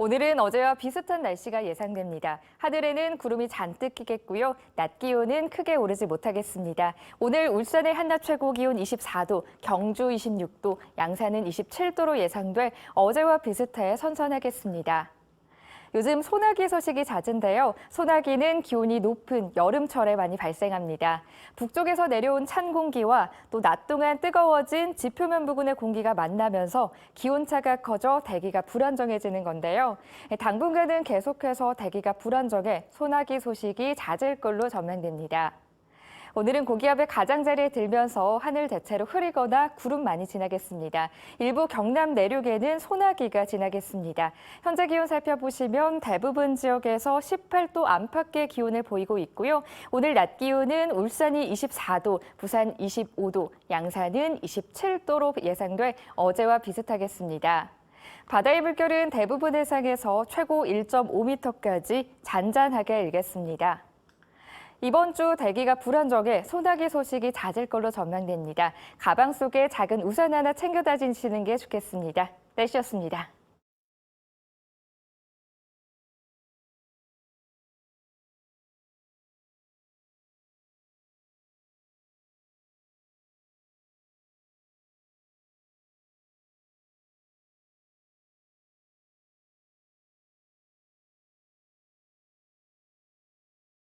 오늘은 어제와 비슷한 날씨가 예상됩니다. 하늘에는 구름이 잔뜩 끼겠고요. 낮 기온은 크게 오르지 못하겠습니다. 오늘 울산의 한낮 최고 기온 24도, 경주 26도, 양산은 27도로 예상돼 어제와 비슷해 선선하겠습니다. 요즘 소나기 소식이 잦은데요. 소나기는 기온이 높은 여름철에 많이 발생합니다. 북쪽에서 내려온 찬 공기와 또 낮 동안 뜨거워진 지표면 부근의 공기가 만나면서 기온차가 커져 대기가 불안정해지는 건데요. 당분간은 계속해서 대기가 불안정해 소나기 소식이 잦을 걸로 전망됩니다. 오늘은 고기압의 가장자리에 들면서 하늘 대체로 흐리거나 구름 많이 지나겠습니다. 일부 경남 내륙에는 소나기가 지나겠습니다. 현재 기온 살펴보시면 대부분 지역에서 18도 안팎의 기온을 보이고 있고요. 오늘 낮 기온은 울산이 24도, 부산 25도, 양산은 27도로 예상돼 어제와 비슷하겠습니다. 바다의 물결은 대부분 해상에서 최고 1.5m까지 잔잔하게 일겠습니다. 이번 주 대기가 불안정해 소나기 소식이 잦을 걸로 전망됩니다. 가방 속에 작은 우산 하나 챙겨 다니시는 게 좋겠습니다. 날씨였습니다.